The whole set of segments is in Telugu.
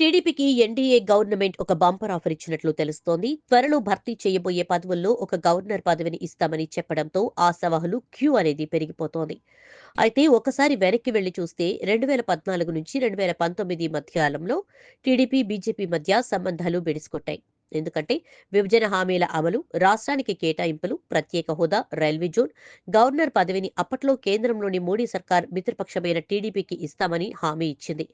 టీడీపీకి ఎన్డీఏ గవర్నమెంట్ ఒక బంపర్ ఆఫర్ ఇచ్చినట్లు తెలుస్తోంది. త్వరలో భర్తీ చేయబోయే పదవుల్లో ఒక గవర్నర్ పదవిని ఇస్తామని చెప్పడంతో ఆశావహులు క్యూ అనేది పెరిగిపోతోంది. అయితే ఒకసారి వెనక్కి వెళ్ళి చూస్తే రెండు వేల పద్నాలుగు నుంచి రెండు వేల పంతొమ్మిది మధ్య కాలంలో టీడీపీ బీజేపీ మధ్య సంబంధాలు బెడిసికొట్టాయి ఎందుకంటే విభజన హామీల అమలు రాష్ట్రానికి కేటాయింపులు ప్రత్యేక హోదా రైల్వే జోన్ గవర్నర్ పదవిని అప్పట్లో కేంద్రంలోని మోడీ సర్కార్ మిత్రపక్షమైన టీడీపీకి ఇస్తామని హామీ ఇచ్చింది.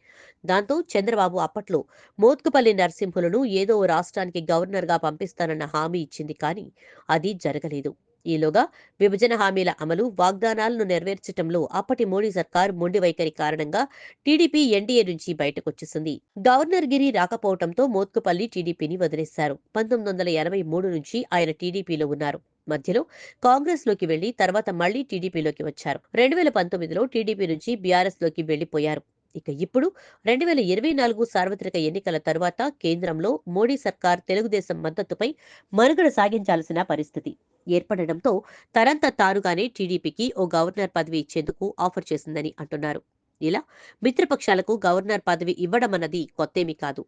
దాంతో చంద్రబాబు అప్పట్లో మోత్కుపల్లి నరసింహులను ఏదో ఓ రాష్ట్రానికి గవర్నర్గా పంపిస్తానన్న హామీ ఇచ్చింది కానీ అది జరగలేదు. ఈలోగా విభజన హామీల అమలు వాగ్దానాలను నెరవేర్చడంలో అప్పటి మోడీ సర్కార్ మొండి వైఖరి కారణంగా టీడీపీ ఎన్డీఏ నుంచి బయటకొచ్చేసింది. గవర్నర్ గిరి రాకపోవడంతో మోత్కుపల్లి టీడీపీని వదిలేశారు. పంతొమ్మిది వందల ఎనభై మూడు నుంచి ఆయన టీడీపీలో ఉన్నారు. మధ్యలో కాంగ్రెస్లోకి వెళ్ళి తర్వాత మళ్ళీ టీడీపీలోకి వచ్చారు. రెండు వేల పంతొమ్మిదిలో టీడీపీ నుంచి బీఆర్ఎస్లోకి వెళ్ళిపోయారు ఇక ఇప్పుడు రెండు వేల ఇరవై నాలుగు సార్వత్రిక ఎన్నికల తరువాత కేంద్రంలో మోడీ సర్కార్ తెలుగుదేశం మద్దతుపై మనుగడ సాగించాల్సిన పరిస్థితి. ఏర్పడడంతో తరంత తానుగానే టీడీపీకి ఓ గవర్నర్ పదవి ఇచ్చేందుకు ఆఫర్ చేసిందని అంటున్నారు. ఇలా మిత్రపక్షాలకు గవర్నర్ పదవి ఇవ్వడమన్నది కొత్తేమీ కాదు.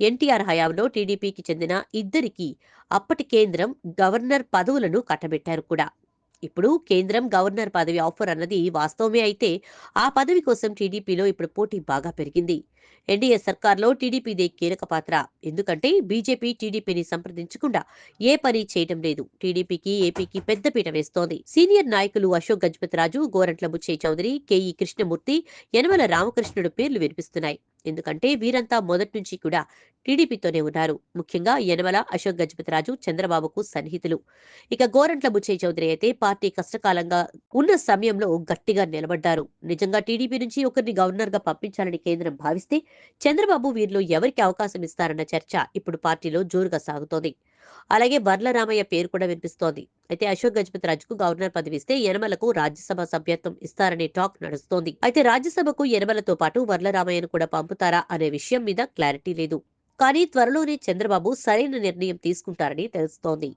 ఎన్టీఆర్ హయాంలో టీడీపీకి చెందిన ఇద్దరికి అప్పటి కేంద్రం గవర్నర్ పదవులను కట్టబెట్టారు కూడా. ఇప్పుడు కేంద్రం గవర్నర్ పదవి ఆఫర్ అన్నది వాస్తవమే అయితే ఆ పదవి కోసం టీడీపీలో ఇప్పుడు పోటీ బాగా పెరిగింది. ఎన్డీఏ సర్కార్లో టీడీపీదే కీలక పాత్ర. ఎందుకంటే బీజేపీ టీడీపీని సంప్రదించకుండా ఏ పని చేయడం లేదు. టీడీపీకి ఏపీకి పెద్దపీట వేస్తోంది. సీనియర్ నాయకులు అశోక్ గజపతిరాజు గోరంట్ల బుచ్చయ్య చౌదరి కేఈ కృష్ణమూర్తి యనమల రామకృష్ణుడు పేర్లు వినిపిస్తున్నాయి. ఎందుకంటే వీరంతా మొదటి నుంచి కూడా టీడీపీతోనే ఉన్నారు. ముఖ్యంగా యనమల అశోక్ గజపతిరాజు చంద్రబాబుకు సన్నిహితులు. ఇక గోరంట్ల బుచ్చయ్య చౌదరి అయితే పార్టీ కష్టకాలంగా ఉన్న సమయంలో గట్టిగా నిలబడ్డారు. నిజంగా టీడీపీ నుంచి ఒకరిని గవర్నర్గా పంపించాలని కేంద్రం భావిస్తే చంద్రబాబు వీరిలో ఎవరికి అవకాశం ఇస్తారన్న చర్చ ఇప్పుడు పార్టీలో జోరుగా సాగుతోంది. అలాగే వర్ల రామయ్య పేరు కూడా వినిపిస్తోంది. అయితే అశోక్ గజపతి రాజుకు గవర్నర్ పదవి ఇస్తే యనమలకు రాజ్యసభ సభ్యత్వం ఇస్తారనే టాక్ నడుస్తోంది. అయితే రాజ్యసభకు యనమలతో పాటు వర్ల రామయ్యను కూడా పంపుతారా అనే విషయం మీద క్లారిటీ లేదు. కానీ త్వరలోనే చంద్రబాబు సరైన నిర్ణయం తీసుకుంటారని తెలుస్తోంది.